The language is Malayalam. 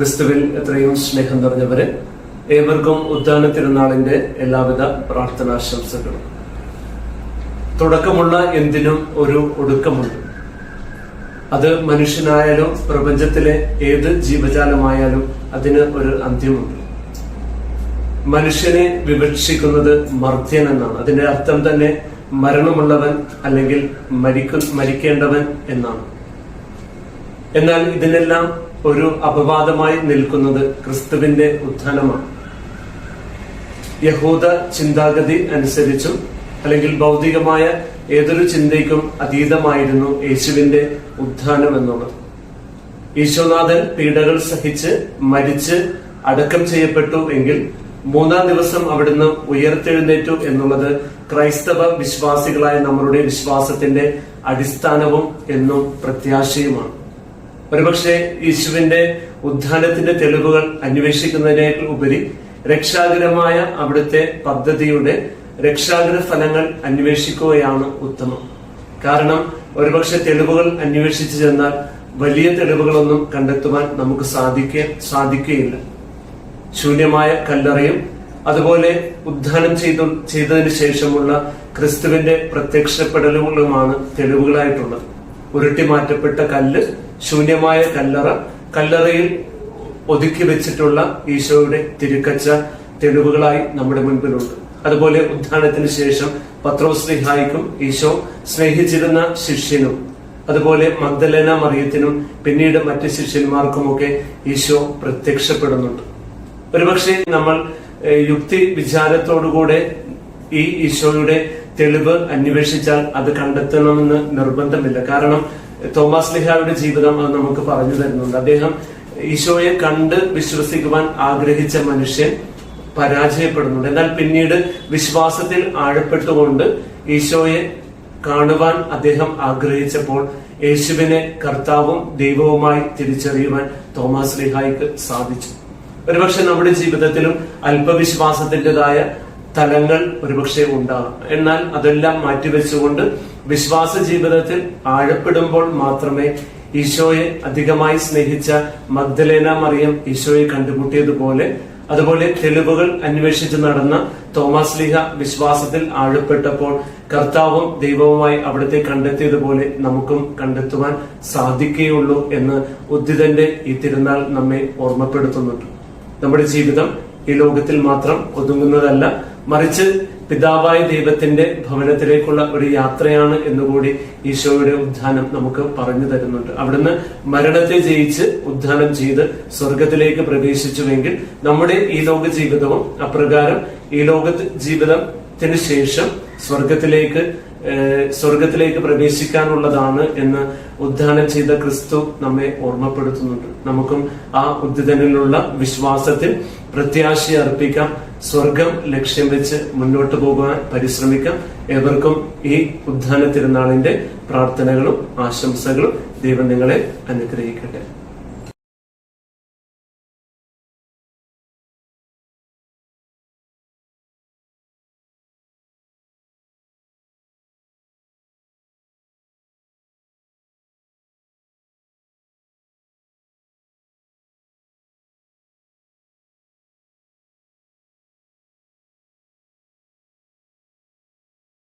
ക്രിസ്തുവിൽ എത്രയും സ്നേഹം നിറഞ്ഞവരെ ഏവർക്കും ഉദ്ധാന തിരുനാളിന്റെ എല്ലാവിധ പ്രാർത്ഥനാശംസകളും. തുടക്കമുള്ള എന്തിനും ഒരു ഒടുക്കമുണ്ട്. അത് മനുഷ്യനായാലും പ്രപഞ്ചത്തിലെ ഏത് ജീവജാലമായാലും അതിന് ഒരു അന്ത്യമുണ്ട്. മനുഷ്യനെ വിവക്ഷിക്കുന്നത് മർത്യൻ എന്നാണ്. അതിന്റെ അർത്ഥം തന്നെ മരണമുള്ളവൻ അല്ലെങ്കിൽ മരിക്കു മരിക്കേണ്ടവൻ എന്നാണ്. എന്നാൽ ഇതിനെല്ലാം ഒരു അപവാദമായി നിൽക്കുന്നത് ക്രിസ്തുവിന്റെ ഉത്ഥാനമാണ്. യഹൂദ ചിന്താഗതി അനുസരിച്ചും അല്ലെങ്കിൽ ഭൗതികമായ ഏതൊരു ചിന്തയ്ക്കും അതീതമായിരുന്നു യേശുവിന്റെ ഉത്ഥാനം എന്നുള്ളത്. ഈശോനാഥൻ പീഡകൾ സഹിച്ച് മരിച്ച് അടക്കം ചെയ്യപ്പെട്ടു എങ്കിൽ മൂന്നാം ദിവസം അവിടുന്ന് ഉയർത്തെഴുന്നേറ്റു എന്നുള്ളത് ക്രൈസ്തവ വിശ്വാസികളായ നമ്മളുടെ വിശ്വാസത്തിന്റെ അടിസ്ഥാനവും എന്നും പ്രത്യാശയുമാണ്. ഒരുപക്ഷെ യേശുവിന്റെ ഉദ്ധാനത്തിന്റെ തെളിവുകൾ അന്വേഷിക്കുന്നതിനേക്കാൾ ഉപരി രക്ഷാകരമായ അവിടുത്തെ പദ്ധതിയുടെ രക്ഷാകര ഫലങ്ങൾ അന്വേഷിക്കുകയാണ് ഉത്തമം. കാരണം ഒരുപക്ഷെ തെളിവുകൾ അന്വേഷിച്ചു ചെന്നാൽ വലിയ തെളിവുകളൊന്നും കണ്ടെത്തുവാൻ നമുക്ക് സാധിക്ക സാധിക്കുകയില്ല ശൂന്യമായ കല്ലറയും അതുപോലെ ഉദ്ധാനം ചെയ്തു ചെയ്തതിന് ശേഷമുള്ള ക്രിസ്തുവിന്റെ പ്രത്യക്ഷപ്പെടലുകളുമാണ് തെളിവുകളായിട്ടുള്ളത്. ഉരുട്ടി മാറ്റപ്പെട്ട കല്ല് ശൂന്യമായ കല്ലറ കല്ലറയിൽ ഒതുക്കി വെച്ചിട്ടുള്ള ഈശോയുടെ തിരുക്കച്ച തെളിവുകളായി നമ്മുടെ മുൻപിലുണ്ട്. അതുപോലെ ഉദ്ധാനത്തിന് ശേഷം പത്രോസ്ലിഹായിക്കും ഈശോ സ്നേഹിച്ചിരുന്ന ശിഷ്യനും അതുപോലെ മഗ്ദലേന മറിയത്തിനും പിന്നീട് മറ്റ് ശിഷ്യന്മാർക്കുമൊക്കെ ഈശോ പ്രത്യക്ഷപ്പെടുന്നുണ്ട്. ഒരുപക്ഷെ നമ്മൾ യുക്തി വിചാരത്തോടുകൂടെ ഈ ഈശോയുടെ തെളിവ് അന്വേഷിച്ചാൽ അത് കണ്ടെത്തണമെന്ന് നിർബന്ധമില്ല. കാരണം തോമസ് ലിഹായുടെ ജീവിതം അത് നമുക്ക് പറഞ്ഞു തരുന്നുണ്ട്. അദ്ദേഹം ഈശോയെ കണ്ട് വിശ്വസിക്കുവാൻ ആഗ്രഹിച്ച മനുഷ്യൻ പരാജയപ്പെടുന്നുണ്ട്. എന്നാൽ പിന്നീട് വിശ്വാസത്തിൽ ആഴപ്പെട്ടുകൊണ്ട് ഈശോയെ കാണുവാൻ അദ്ദേഹം ആഗ്രഹിച്ചപ്പോൾ യേശുവിനെ കർത്താവും ദൈവവുമായി തിരിച്ചറിയുവാൻ തോമസ് ലിഹായിക്ക് സാധിച്ചു. ഒരുപക്ഷെ നമ്മുടെ ജീവിതത്തിലും അല്പവിശ്വാസത്തിന്റെതായ തലങ്ങൾ ഒരുപക്ഷെ ഉണ്ടാകാം. എന്നാൽ അതെല്ലാം മാറ്റിവെച്ചുകൊണ്ട് വിശ്വാസ ജീവിതത്തിൽ ആഴപ്പെടുമ്പോൾ മാത്രമേ ഈശോയെ അധികമായി സ്നേഹിച്ച മഗ്ദലേന മറിയം ഈശോയെ കണ്ടുമുട്ടിയതുപോലെ അതുപോലെ തെളിവുകൾ അന്വേഷിച്ച് നടന്ന തോമസ് ലീഹ വിശ്വാസത്തിൽ ആഴപ്പെട്ടപ്പോൾ കർത്താവും ദൈവവുമായി അവിടുത്തെ കണ്ടെത്തിയതുപോലെ നമുക്കും കണ്ടെത്തുവാൻ സാധിക്കുകയുള്ളൂ എന്ന് ഉദ്ധിതന്റെ ഈ തിരുനാൾ നമ്മെ ഓർമ്മപ്പെടുത്തുന്നുണ്ട് നമ്മുടെ ജീവിതം ഈ ലോകത്തിൽ മാത്രം ഒതുങ്ങുന്നതല്ല മറിച്ച് പിതാവായ ദൈവത്തിന്റെ ഭവനത്തിലേക്കുള്ള ഒരു യാത്രയാണ് എന്നുകൂടി ഈശോയുടെ ഉദ്ധാനം നമുക്ക് പറഞ്ഞു തരുന്നുണ്ട്. അവിടുന്ന് മരണത്തെ ജയിച്ച് ഉദ്ധാനം ചെയ്ത് സ്വർഗത്തിലേക്ക് പ്രവേശിച്ചുവെങ്കിൽ നമ്മുടെ ഈ ലോക ജീവിതവും അപ്രകാരം ഈ ലോക ജീവിതത്തിന് ശേഷം സ്വർഗത്തിലേക്ക് സ്വർഗത്തിലേക്ക് പ്രവേശിക്കാനുള്ളതാണ് എന്ന് ഉദ്ധാനം ചെയ്ത ക്രിസ്തു നമ്മെ ഓർമ്മപ്പെടുത്തുന്നുണ്ട്. നമുക്കും ആ ഉദ്ധിതനിലുള്ള വിശ്വാസത്തിൽ പ്രത്യാശ അർപ്പിക്കാം. സ്വർഗം ലക്ഷ്യം വെച്ച് മുന്നോട്ട് പോകുവാൻ പരിശ്രമിക്കാം. ഏവർക്കും ഈ ഉദ്ധാന തിരുനാളിന്റെ പ്രാർത്ഥനകളും ആശംസകളും ദൈവം നിങ്ങളെ അനുഗ്രഹിക്കട്ടെ.